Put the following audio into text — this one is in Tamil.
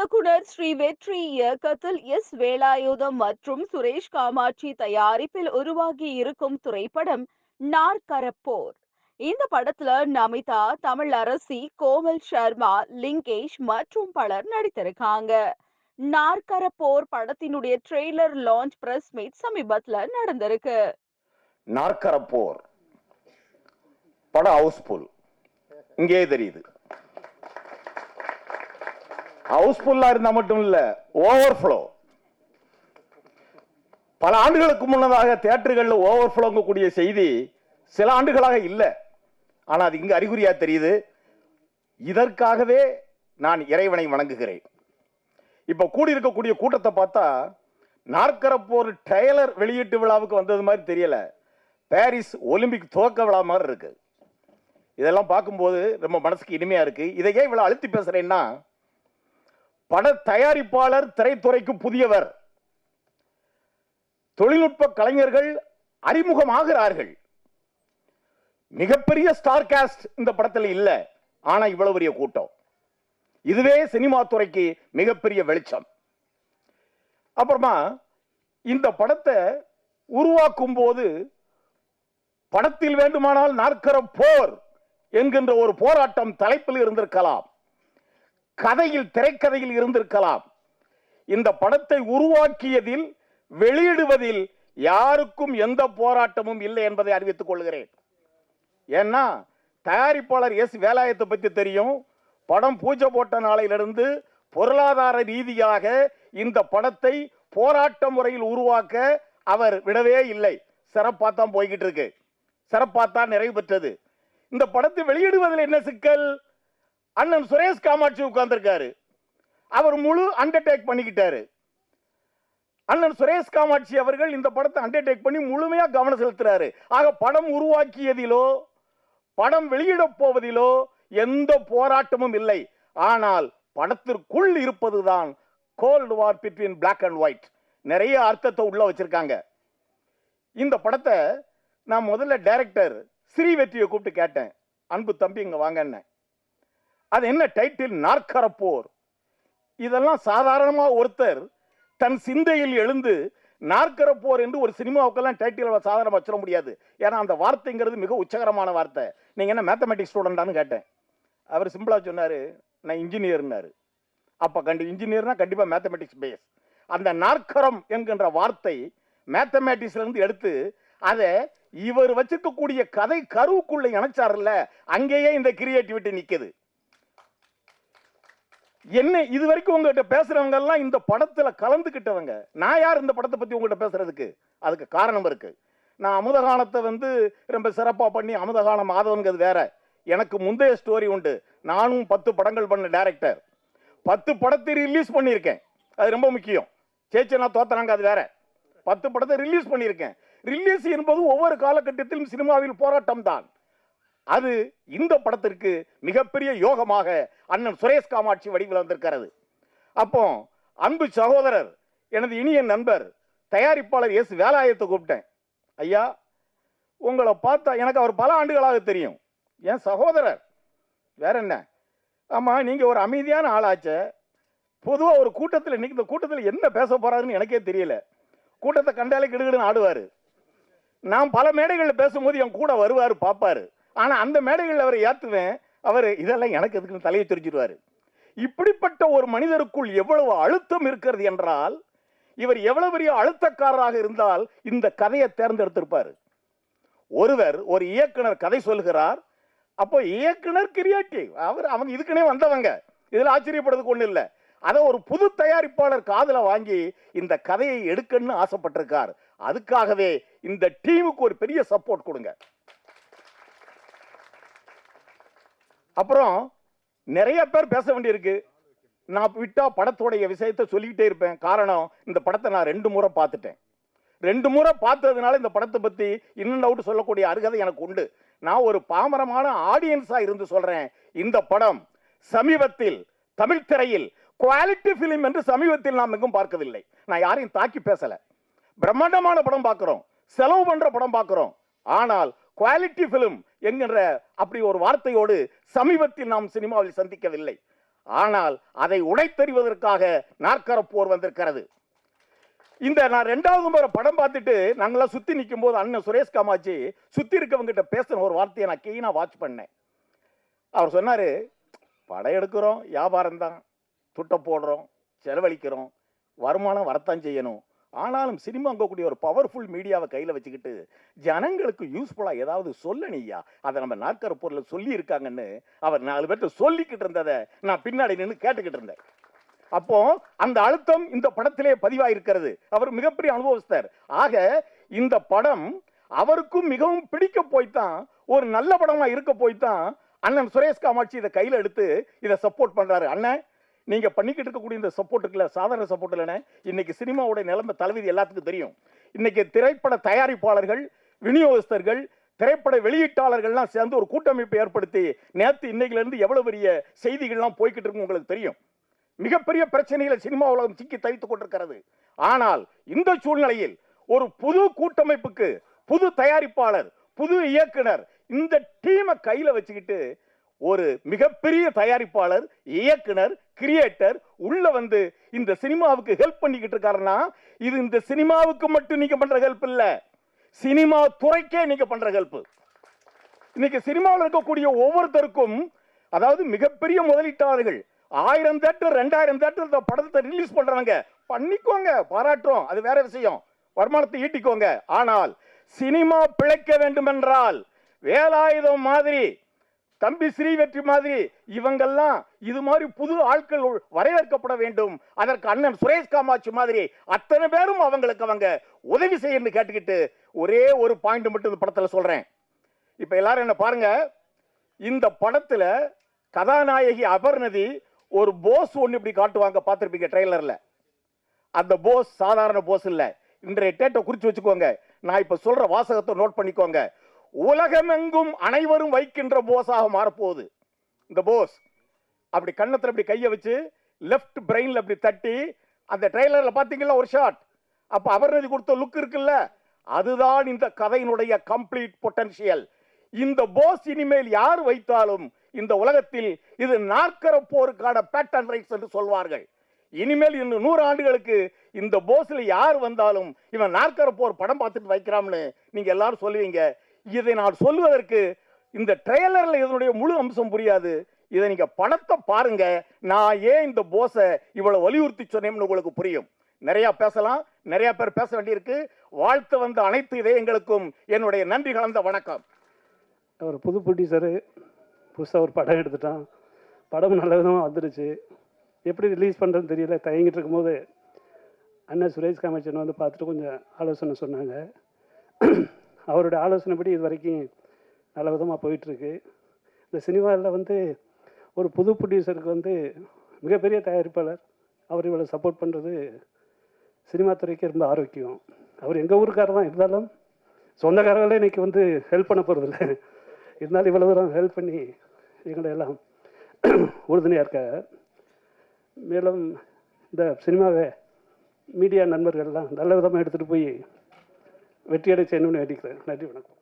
இயக்குனர் ஸ்ரீ வெற்றி இயக்கத்தில் எஸ். வேலாயுதம் மற்றும் சுரேஷ் காமாட்சி தயாரிப்பில் உருவாகி இருக்கும் திரைப்படம் நாற்கரப்போர். இந்த படத்துல நமிதா தமிழ் அரசி கோமல் சர்மா லிங்கேஷ் மற்றும் பலர் நடித்திருக்காங்க. நாற்கரப்போர் படத்தினுடைய ட்ரெய்லர் லான்ச் பிரஸ் மீட் சமீபத்துல நடந்திருக்கு. நாற்கரப்போர். படம் ஹவுஸ்ஃபுல். இங்கே தெரியுது. ஹவுஸ்ஃபுல்லா இருந்தா மட்டும் இல்ல ஓவர்ஃப்ளோ பல ஆண்டுகளுக்கு முன்னதாக தியேட்டர்கள்ல ஓவர்ஃப்ளோங்க கூடிய செய்தி சில ஆண்டுகளாக இல்லை. ஆனால் அது இங்கே அறிகுறியா தெரியுது. இதற்காகவே நான் இறைவனை வணங்குகிறேன். இப்ப கூடியிருக்கக்கூடிய கூட்டத்தை பார்த்தா நாற்கரப்போர் ட்ரெய்லர் வெளியீட்டு விழாவுக்கு வந்தது மாதிரி தெரியல. பாரிஸ் ஒலிம்பிக் துவக்க விழா மாதிரி இருக்கு. இதெல்லாம் பார்க்கும்போது ரொம்ப மனசுக்கு இனிமையா இருக்கு. இதை ஏன் இவ்வளவு அழுத்தி பேசுறேன்னா பட தயாரிப்பாளர் திரைத்துறைக்கு புதியவர். தொழில்நுட்ப கலைஞர்கள் அறிமுகமாகிறார்கள். மிகப்பெரிய ஸ்டார் காஸ்ட் இந்த படத்துல இல்ல. ஆனா இவ்வளவு பெரிய கூட்டம். இதுவே சினிமா துறைக்கு மிகப்பெரிய வெளிச்சம். அப்புறமா இந்த படத்தை உருவாக்கும் போது படத்தில் வேண்டுமானால் நாற்கர போர் என்கின்ற ஒரு போராட்டம் தலைப்பில் இருந்திருக்கலாம். கதையில் திரைக்கதையில் இருந்திருக்கலாம். இந்த படத்தை உருவாக்கியதில் வெளியிடுவதில் யாருக்கும் எந்த போராட்டமும் இல்லை என்பதை அறிவித்துக் கொள்கிறேன். ஏன்னா தயாரிப்பாளர் எஸ். வேலாயத்தை பற்றி தெரியும். படம் பூஜை போட்ட நாளையிலிருந்து பொருளாதார ரீதியாக இந்த படத்தை போராட்ட முறையில் உருவாக்க அவர் விடவே இல்லை. சிறப்பாக தான் போய்கிட்டு இருக்கு. சிறப்பாக தான் நிறைவு பெற்றது. இந்த படத்தை வெளியிடுவதில் என்ன சிக்கல்? அண்ணன் சுரேஷ் காமாட்சி உட்கார்ந்துருக்காரு. அவர் முழு அண்டர்டேக் பண்ணிக்கிட்டாரு. அண்ணன் சுரேஷ் காமாட்சி அவர்கள் இந்த படத்தை அண்டர்டேக் பண்ணி முழுமையாக கவனம் செலுத்துறாரு. ஆக படம் உருவாக்கியதிலோ படம் வெளியிடப் போவதிலோ எந்த போராட்டமும் இல்லை. ஆனால் படத்திற்குள் இருப்பதுதான் cold war between black and white நிறைய அர்த்தத்தை உள்ள வச்சிருக்காங்க. இந்த படத்தை நான் முதல்ல டைரக்டர் ஸ்ரீ வெற்றியை கூப்பிட்டு கேட்டேன். அன்பு தம்பி இங்கே வாங்கன்னு அது என்ன டைட்டில் நாற்கரப்போர். இதெல்லாம் சாதாரணமாக ஒருத்தர் தன் சிந்தையில் எழுந்து நாற்கரப்போர் என்று ஒரு சினிமாவுக்கெல்லாம் டைட்டில் சாதாரண வச்சிட முடியாது. ஏன்னா அந்த வார்த்தைங்கிறது மிக உச்சகரமான வார்த்தை. நீங்கள் என்ன மேத்தமெட்டிக்ஸ் ஸ்டூடெண்டான்னு கேட்டேன். அவர் சிம்பிளாக சொன்னார் நான் இன்ஜினியர்னார் அப்போ கண்டி இன்ஜினியர்னா கண்டிப்பாக மேத்தமெட்டிக்ஸ் பேஸ் அந்த நாற்கரம் என்கின்ற வார்த்தை மேத்தமெட்டிக்ஸ்லேருந்து எடுத்து அதை இவர் வச்சிருக்கக்கூடிய கதை கருவுக்குள்ளே இணைச்சாருல்ல அங்கேயே இந்த கிரியேட்டிவிட்டி நிற்கிது என்ன இது வரைக்கும் உங்ககிட்ட பேசுறவங்க எல்லாம் இந்த படத்துல கலந்துக்கிட்டவங்க நான் யார் இந்த படத்தை பத்தி உங்ககிட்ட பேசுறதுக்கு? அதுக்கு காரணம் இருக்கு. நான் அமுதகானத்தை வந்து ரொம்ப சிறப்பாக பண்ணி அமுதகானம் மாதவன்கிறது வேற. எனக்கு முந்தைய ஸ்டோரி உண்டு. நானும் பத்து படங்கள் பண்ண டேரக்டர் பத்து படத்தை ரிலீஸ் பண்ணியிருக்கேன். அது ரொம்ப முக்கியம். சேச்சனா தோத்தனாங்க அது வேற. பத்து படத்தை ரிலீஸ் பண்ணியிருக்கேன். ரிலீஸ் என்பது ஒவ்வொரு காலகட்டத்திலும் சினிமாவில் போராட்டம் தான் அது இந்த படத்திற்கு மிகப்பெரிய யோகமாக அண்ணன் சுரேஷ் காமாட்சி வடிவில் வந்திருக்கிறது அப்போ அன்பு சகோதரர் எனது இனிய நண்பர் தயாரிப்பாளர் எஸ் வேலாயத்தை கூப்பிட்டேன். ஐயா உங்களை பார்த்தா எனக்கு அவர் பல ஆண்டுகளாக தெரியும். என் சகோதரர் வேற என்ன? ஆமாம் நீங்கள் ஒரு அமைதியான ஆளாச்ச. பொதுவாக ஒரு கூட்டத்தில் இன்றைக்கி இந்த கூட்டத்தில் என்ன பேச போகிறாருன்னு எனக்கே தெரியல. கூட்டத்தை கண்டாலே கிடுகிடுன்னு ஆடுவார். நான் பல மேடைகளில் பேசும்போது என் கூட வருவார் பார்ப்பார். ஆனா அந்த மேடைகளில் அவரை ஏத்துவேன். அவர் இதெல்லாம் எனக்கு எதுக்குன்னு தலையை தெரிஞ்சிடுவார் இப்படிப்பட்ட ஒரு மனிதருக்குள் எவ்வளவு அழுத்தம் இருக்கிறது என்றால் இவர் எவ்வளவு பெரிய அழுத்தக்காரராக இருந்தால் இந்த கதையை தேர்ந்தெடுத்திருப்பார். ஒருவர் ஒரு இயக்குனர் கதை சொல்கிறார் அப்போ இயக்குனர் கிரியேட்டிவ் அவர் அவங்க இதுக்குனே வந்தவங்க. இதில் ஆச்சரியப்படுறதுக்கு ஒன்றும் இல்லை. அதை ஒரு புது தயாரிப்பாளர் காதில் வாங்கி இந்த கதையை எடுக்கணும்னு ஆசைப்பட்டிருக்கார். அதுக்காகவே இந்த டீமுக்கு ஒரு பெரிய சப்போர்ட் கொடுங்க. அப்புறம் நிறைய பேர் பேச வேண்டியிருக்கு. நான் விட்டா படத்தோடைய விஷயத்தை சொல்லிக்கிட்டே இருப்பேன். காரணம் இந்த படத்தை நான் ரெண்டு முறை பார்த்துட்டேன். ரெண்டு முறை பார்த்ததுனால இந்த படத்தை பற்றி இன்னும் அவுட் சொல்லக்கூடிய அருகதை எனக்கு உண்டு. நான் ஒரு பாமரமான ஆடியன்ஸாக இருந்து சொல்கிறேன் இந்த படம் சமீபத்தில் தமிழ் திரையில் குவாலிட்டி ஃபிலிம் என்று சமீபத்தில் நாம் எங்கும் பார்க்கவில்லை. நான் யாரையும் தாக்கி பேசலை. பிரம்மாண்டமான படம் பார்க்குறோம். செலவு பண்ணுற படம் பார்க்குறோம். ஆனால் குவாலிட்டி ஃபிலிம் என்கின்ற அப்படி ஒரு வார்த்தையோடு சமீபத்தில் நாம் சினிமாவில் சந்திக்கவில்லை. ஆனால் அதை உடைத்தெறிவதற்காக நாற்கரப்போர் வந்திருக்கிறது. இந்த நான் ரெண்டாவது முறை படம் பார்த்துட்டு நாங்களாம் சுற்றி நிற்கும் போது அண்ணன் சுரேஷ் காமாட்சி சுற்றி இருக்கவங்ககிட்ட பேசின ஒரு வார்த்தையை நான் கீனாக வாட்ச் பண்ணேன். அவர் சொன்னார் படம் எடுக்கிறோம் வியாபாரம் தான். துட்டை போடுறோம் செலவழிக்கிறோம். வருமானம் வரத்தான் செய்யணும். ஆனாலும் சினிமாங்கக்கூடிய ஒரு பவர்ஃபுல் மீடியாவை கையில் வச்சுக்கிட்டு ஜனங்களுக்கு யூஸ்ஃபுல்லாக ஏதாவது சொல்லணியா? அதை நம்ம நாற்கர பொருளில் சொல்லி இருக்காங்கன்னு அவர் நாலு பேர்த்த சொல்லிக்கிட்டு இருந்ததை நான் பின்னாடி நின்று கேட்டுக்கிட்டு இருந்தேன். அப்போ அந்த அழுத்தம் இந்த படத்திலே பதிவாயிருக்கிறது. அவர் மிகப்பெரிய அனுபவஸ்தர். ஆக இந்த படம் அவருக்கும் மிகவும் பிடிக்க போய்த்தான் ஒரு நல்ல படமா இருக்க போய்த்தான் அண்ணன் சுரேஷ் காமாட்சி இதை கையில எடுத்து இதை சப்போர்ட் பண்றாரு. அண்ணன் நீங்க பண்ணிக்கிட்டு இருக்கக்கூடிய இந்த சப்போர்ட்டுக்குல சாதாரண சப்போர்ட் இல்லைண்ணே. இன்னைக்கு சினிமாவோட நிலைமை தலைவிதி எல்லாத்துக்கும் தெரியும். இன்னைக்கு திரைப்பட தயாரிப்பாளர்கள் விநியோகஸ்தர்கள் திரைப்பட வெளியீட்டாளர்கள்லாம் சேர்ந்து ஒரு கூட்டமைப்பை ஏற்படுத்தி நேற்று இன்னைக்குல இருந்து எவ்வளவு பெரிய செய்திகள்லாம் போய்கிட்டு இருக்கும் உங்களுக்கு தெரியும். மிகப்பெரிய பிரச்சனைகளை சினிமா உலகம் சிக்கி தவித்துக் கொண்டிருக்கிறது. ஆனால் இந்த சூழ்நிலையில் ஒரு புது கூட்டமைப்புக்கு புது தயாரிப்பாளர் புது இயக்குனர் இந்த டீமை கையில வச்சுக்கிட்டு ஒரு மிகப்பெரிய தயாரிப்பாளர் இயக்குனர் கிரியேட்டர் உள்ள வந்து இந்த சினிமாவுக்கு ஹெல்ப் பண்ணிக்கிட்டு இருக்காருன்னா இது இந்த சினிமாவுக்கு மட்டும் நீங்க பண்ற ஹெல்ப் இல்ல. சினிமா துறைக்கே நீங்க பண்ற ஹெல்ப் இன்னைக்கு சினிமாவில் இருக்கக்கூடிய ஒவ்வொருத்தருக்கும் அதாவது மிகப்பெரிய முதலீட்டாளர்கள் ஆயிரம் தேட்டர் ரெண்டாயிரம் தேட்டர் இந்த படத்தை ரிலீஸ் பண்றாங்க பண்ணிக்கோங்க பாராட்டுறோம் அது வேற விஷயம். வருமானத்தை ஈட்டிக்கோங்க. ஆனால் சினிமா பிழைக்க வேண்டும் என்றால் வேலாயுதம் மாதிரி தம்பி ஸ்ரீவெற்றி மாதிரி இவங்கெல்லாம் இது மாதிரி புது ஆட்கள் வரவேற்கப்பட வேண்டும். அதற்கு அண்ணன் சுரேஷ் காமாட்சி மாதிரி அத்தனை பேரும் அவங்களுக்கு அவங்க உதவி செய்யணும்னு கேட்டுக்கிட்டு ஒரே ஒரு பாயிண்ட் மட்டும் இந்த படத்தில் சொல்கிறேன் இப்போ எல்லாரும் என்ன பாருங்க இந்த படத்தில் கதாநாயகி அபர்நதி ஒரு போஸ் ஒன்று இப்படி காட்டுவாங்க பார்த்துருப்பீங்க ட்ரெய்லரில். அந்த போஸ் சாதாரண போஸ் இல்லை. இன்றைய டேட்டை குறித்து வச்சுக்கோங்க. நான் இப்போ சொல்கிற வாசகத்தை நோட் பண்ணிக்கோங்க. உலகமெங்கும் அனைவரும் வைக்கின்ற போஸாக மாறப்போகுது. இந்த போஸ். அப்படி கன்னத்தில் அப்படி கையை வச்சு லெஃப்ட் பிரெயினில் அப்படி தட்டி அந்த ட்ரெய்லரில் பார்த்தீங்களா ஒரு ஷாட் அப்போ அபர்ணதி கொடுத்த லுக் இருக்குல்ல? அதுதான் இந்த கதையினுடைய கம்ப்ளீட் பொட்டன்ஷியல் இந்த போஸ் இனிமேல் யார் வைத்தாலும் இந்த உலகத்தில் இது நாற்கர போருக்கான பேட்டன் ரைட்ஸ் என்று சொல்வார்கள். இனிமேல் இன்னும் நூறு ஆண்டுகளுக்கு இந்த போஸில் யார் வந்தாலும் இவன் நாற்கர போர் படம் பார்த்துட்டு வைக்கிறான்னு நீங்கள் எல்லாரும் சொல்லுவீங்க. இதை நான் சொல்வதற்கு இந்த ட்ரெய்லரில் இதனுடைய முழு அம்சம் புரியாது. இதை நீங்கள் படத்தை பாருங்க. நான் ஏன் இந்த போஸை இவ்வளோ வலியுறுத்தி சொன்னேன்னு உங்களுக்கு புரியும். நிறையா பேசலாம். நிறையா பேர் பேச வேண்டியிருக்கு. வாழ்த்து வந்த அனைத்து இதயங்களுக்கும் என்னுடைய நன்றி கலந்த வணக்கம். ஒரு புது ப்ரொடியூசரு புதுசாக ஒரு படம் எடுத்துட்டான். படம் நல்ல விதமாக வந்துருச்சு. எப்படி ரிலீஸ் பண்ணுறதுன்னு தெரியல. தயங்கிட்டு இருக்கும்போது அண்ணன் சுரேஷ் காமாட்சன் வந்து பார்த்துட்டு கொஞ்சம் ஆலோசனை சொன்னாங்க. அவருடைய ஆலோசனைப்படி இது வரைக்கும் நல்ல விதமாக போயிட்டுருக்கு. இந்த சினிமாவில் வந்து ஒரு புது ப்ரொடியூசருக்கு வந்து மிகப்பெரிய தயாரிப்பாளர். அவர் இவ்வளோ சப்போர்ட் பண்ணுறது சினிமா துறைக்கு ரொம்ப ஆரோக்கியம். அவர் எங்கள் ஊருக்காரர் தான் இருந்தாலும் சொந்தக்காரர்களே இன்னைக்கு வந்து ஹெல்ப் பண்ண போகிறதில்ல இருந்தாலும் இவ்வளோ தூரம் ஹெல்ப் பண்ணி எங்களை எல்லாம் உறுதுணையாக இருக்காங்க. மேலும் இந்த சினிமாவை மீடியா நண்பர்கள்லாம் நல்ல விதமாக எடுத்துகிட்டு போய் வெற்றியடை செய்யணும்னு வேண்டிக்கிறேன். நன்றி வணக்கம்.